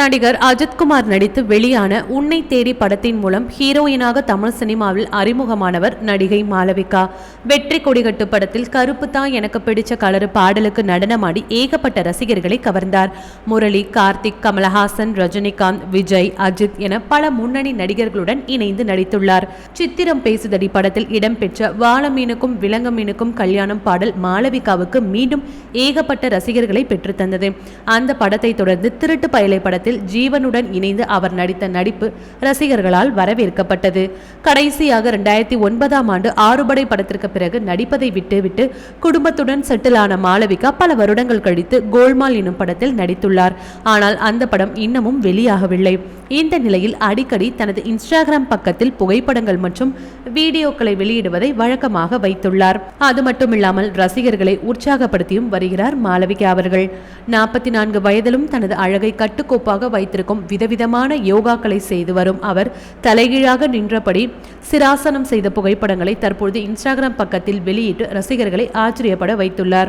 நடிகர் அஜித்குமார் நடித்து வெளியான உன்னை தேடி படத்தின் மூலம் ஹீரோயினாக தமிழ் சினிமாவில் அறிமுகமானவர் நடிகை மாளவிகா. வெற்றி கொடிகட்டு படத்தில் கருப்பு தான் எனக்கு பிடிச்ச கலரு பாடலுக்கு நடனமாடி ஏகப்பட்ட ரசிகர்களை கவர்ந்தார். முரளி கார்த்திக் கமலஹாசன் ரஜினிகாந்த் விஜய் அஜித் என பல முன்னணி நடிகர்களுடன் இணைந்து நடித்துள்ளார். சித்திரம் பேசுதடி படத்தில் இடம்பெற்ற வாழ மீனுக்கும் விலங்கு மீனுக்கும் கல்யாணம் பாடல் மாளவிகாவுக்கு மீண்டும் ஏகப்பட்ட ரசிகர்களை பெற்றுத்தந்தது அந்த படத்தை தொடர்ந்து திருட்டு பயலை படத்தில் படத்தில் ஜீவனுடன் இணைந்து அவர் நடித்த நடிப்பு ரசிகர்களால் வரவேற்கப்பட்டது. கடைசியாக இரண்டாயிரத்தி ஒன்பதாம் ஆண்டு ஆறுபடை படத்திற்கு பிறகு நடிப்பதை விட்டுவிட்டு குடும்பத்துடன் செட்டிலான மாளவிகா பல வருடங்கள் கழித்து கோல்மால் எனும் படத்தில் நடித்துள்ளார். ஆனால் அந்த படம் இன்னமும் வெளியாகவில்லை. இந்த நிலையில் அடிக்கடி தனது இன்ஸ்டாகிராம் பக்கத்தில் புகைப்படங்கள் மற்றும் வீடியோக்களை வெளியிடுவதை வழக்கமாக வைத்துள்ளார். அது மட்டுமில்லாமல் ரசிகர்களை உற்சாகப்படுத்தியும் வருகிறார் மாளவிகா அவர்கள். நாற்பத்தி நான்கு வயதிலும் தனது அழகை கட்டுக்கோப்பாக வைத்திருக்கும் விதவிதமான யோகாக்களை செய்து வரும் அவர் தலைகீழாக நின்றபடி சிராசனம் செய்த புகைப்படங்களை தற்பொழுது இன்ஸ்டாகிராம் பக்கத்தில் வெளியிட்டு ரசிகர்களை ஆச்சரியப்பட வைத்துள்ளார்.